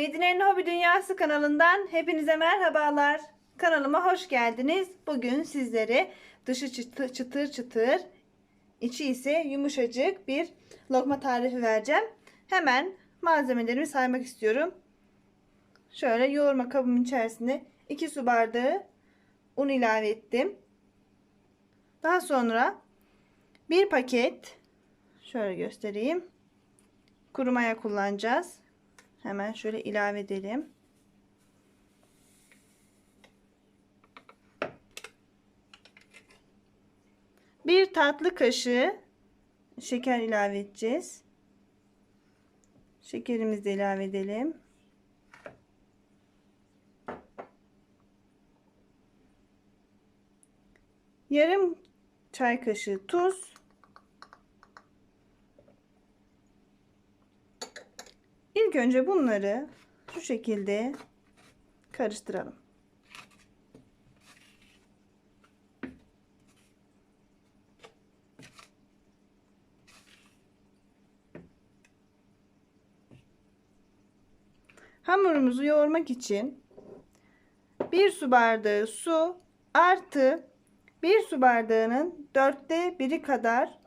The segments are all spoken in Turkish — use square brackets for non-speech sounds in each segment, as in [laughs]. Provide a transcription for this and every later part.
Medine'nin Hobi Dünyası kanalından hepinize merhabalar. Kanalıma hoş geldiniz. Bugün sizlere dışı çıtır çıtır, içi ise yumuşacık bir lokma tarifi vereceğim. Hemen malzemelerimi saymak istiyorum. Şöyle yoğurma kabımın içerisine 2 su bardağı un ilave ettim. Daha sonra bir paket şöyle göstereyim. Kuru maya kullanacağız. Hemen şöyle ilave edelim. Bir tatlı kaşığı şeker ilave edeceğiz. Şekerimizi de ilave edelim. Yarım çay kaşığı tuz. İlk önce bunları şu şekilde karıştıralım. Hamurumuzu yoğurmak için bir su bardağı su artı bir su bardağının dörtte biri kadar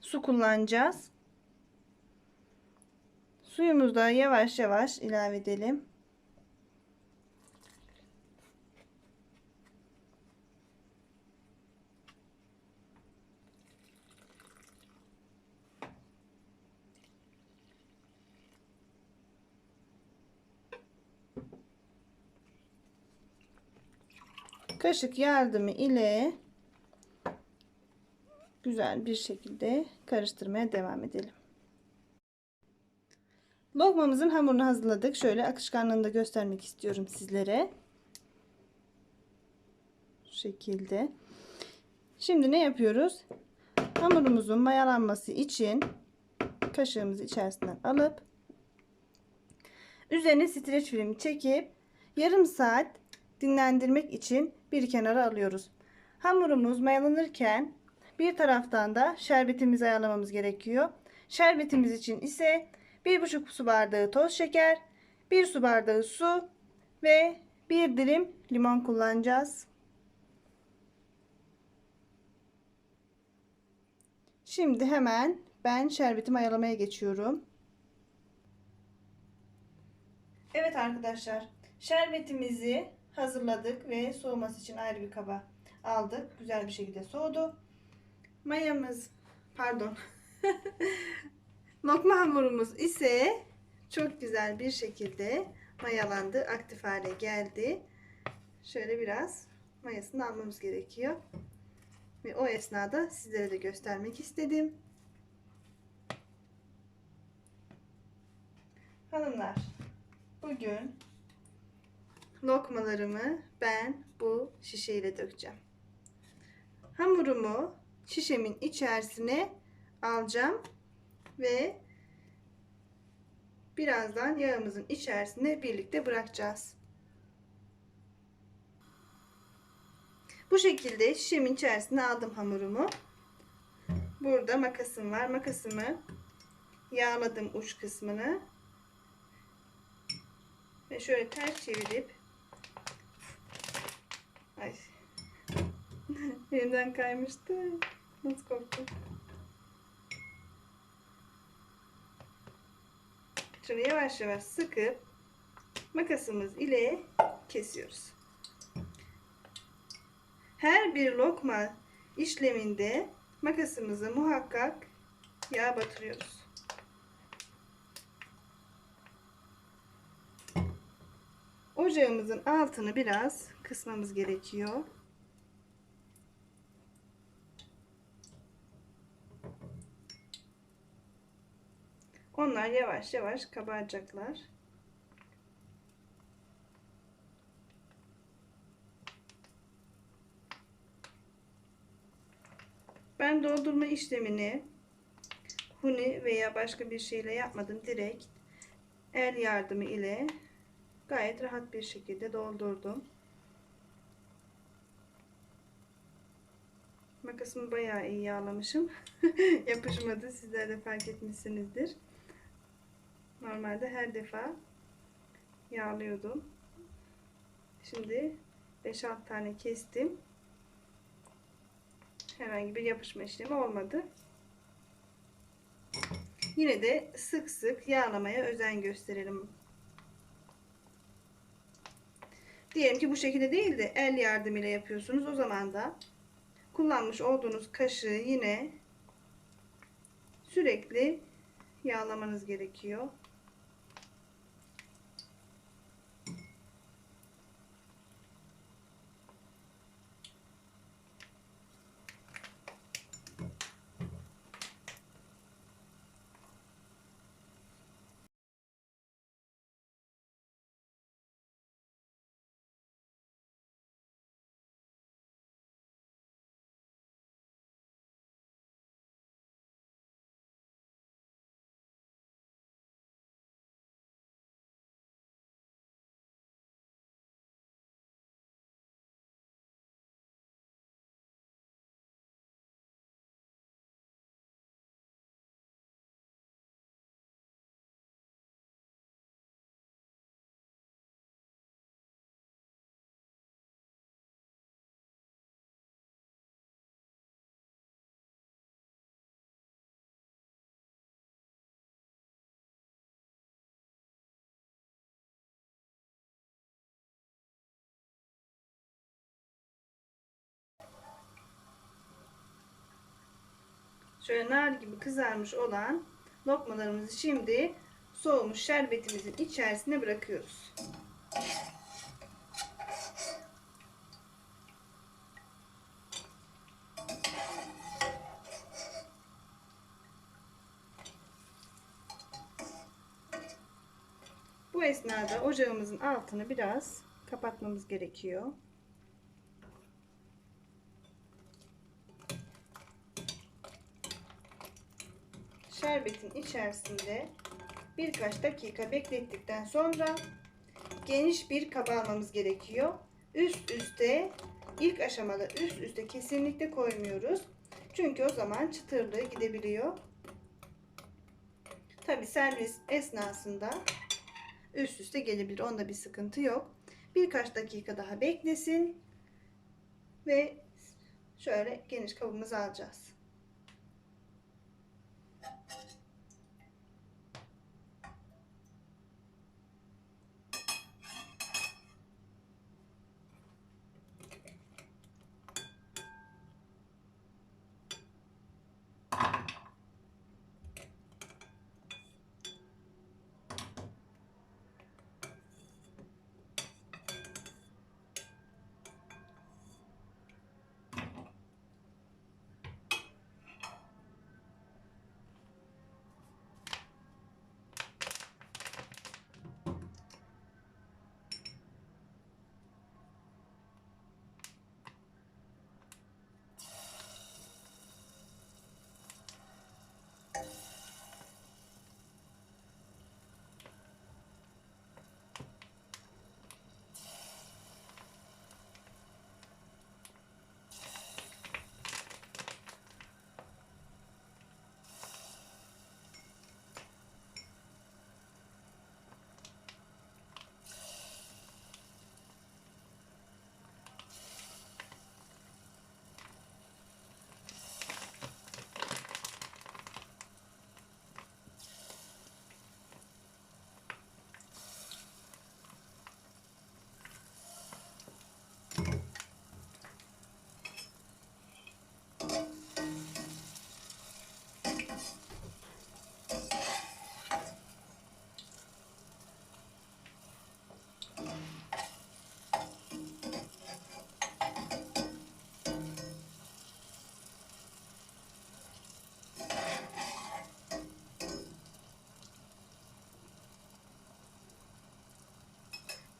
su kullanacağız. Suyumuzu da yavaş yavaş ilave edelim. Kaşık yardımı ile güzel bir şekilde karıştırmaya devam edelim. Lokmamızın hamurunu hazırladık. Şöyle akışkanlığını da göstermek istiyorum sizlere. Şu şekilde. Şimdi ne yapıyoruz? Hamurumuzun mayalanması için kaşığımızı içerisinden alıp üzerine streç filmi çekip yarım saat dinlendirmek için bir kenara alıyoruz. Hamurumuz mayalanırken bir taraftan da şerbetimizi ayarlamamız gerekiyor. Şerbetimiz için ise 1,5 su bardağı toz şeker, 1 su bardağı su ve 1 dilim limon kullanacağız. Şimdi hemen ben şerbetimi ayalamaya geçiyorum. Evet arkadaşlar, şerbetimizi hazırladık ve soğuması için ayrı bir kaba aldık. Güzel bir şekilde soğudu. Mayamız, pardon. [laughs] Lokma hamurumuz ise çok güzel bir şekilde mayalandı. Aktif hale geldi. Şöyle biraz mayasını almamız gerekiyor. Ve o esnada sizlere de göstermek istedim. Hanımlar, bugün lokmalarımı ben bu şişeyle dökeceğim. Hamurumu şişemin içerisine alacağım ve birazdan yağımızın içerisine birlikte bırakacağız. Bu şekilde şişemin içerisine aldım hamurumu. Burada makasım var. Makasımı yağladım uç kısmını. Ve şöyle ters çevirip Ay. [laughs] Elimden kaymıştı. Nasıl korktum. Şöyle yavaş yavaş sıkıp makasımız ile kesiyoruz. Her bir lokma işleminde makasımızı muhakkak yağ batırıyoruz. Ocağımızın altını biraz kısmamız gerekiyor. Onlar yavaş yavaş kabaracaklar. Ben doldurma işlemini huni veya başka bir şeyle yapmadım. Direkt el yardımı ile gayet rahat bir şekilde doldurdum. Makasımı bayağı iyi yağlamışım. [laughs] Yapışmadı. Sizler de fark etmişsinizdir. Normalde her defa yağlıyordum. Şimdi 5-6 tane kestim. Herhangi bir yapışma işlemi olmadı. Yine de sık sık yağlamaya özen gösterelim. Diyelim ki bu şekilde değil de el yardımıyla yapıyorsunuz. O zaman da kullanmış olduğunuz kaşığı yine sürekli yağlamanız gerekiyor. Şöyle nar gibi kızarmış olan lokmalarımızı şimdi soğumuş şerbetimizin içerisine bırakıyoruz. Bu esnada ocağımızın altını biraz kapatmamız gerekiyor. Şerbetin içerisinde birkaç dakika beklettikten sonra geniş bir kaba almamız gerekiyor. Üst üste ilk aşamada üst üste kesinlikle koymuyoruz. Çünkü o zaman çıtırlığı gidebiliyor. Tabi servis esnasında üst üste gelebilir. Onda bir sıkıntı yok. Birkaç dakika daha beklesin. Ve şöyle geniş kabımızı alacağız.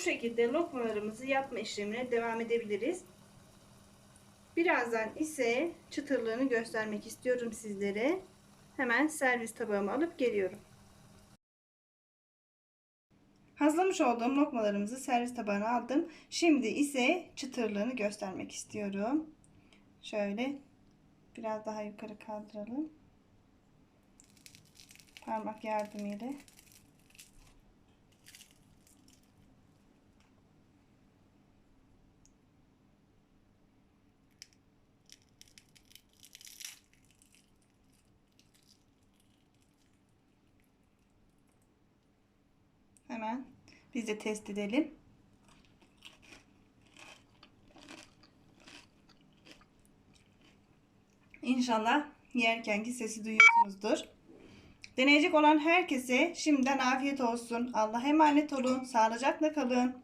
Şekilde lokmalarımızı yapma işlemine devam edebiliriz. Birazdan ise çıtırlığını göstermek istiyorum sizlere. Hemen servis tabağıma alıp geliyorum. Hazırlamış olduğum lokmalarımızı servis tabağına aldım. Şimdi ise çıtırlığını göstermek istiyorum. Şöyle biraz daha yukarı kaldıralım. Parmak yardımıyla Biz de test edelim. İnşallah yerkenki sesi duyuyorsunuzdur. Deneyecek olan herkese şimdiden afiyet olsun. Allah'a emanet olun. Sağlıcakla kalın.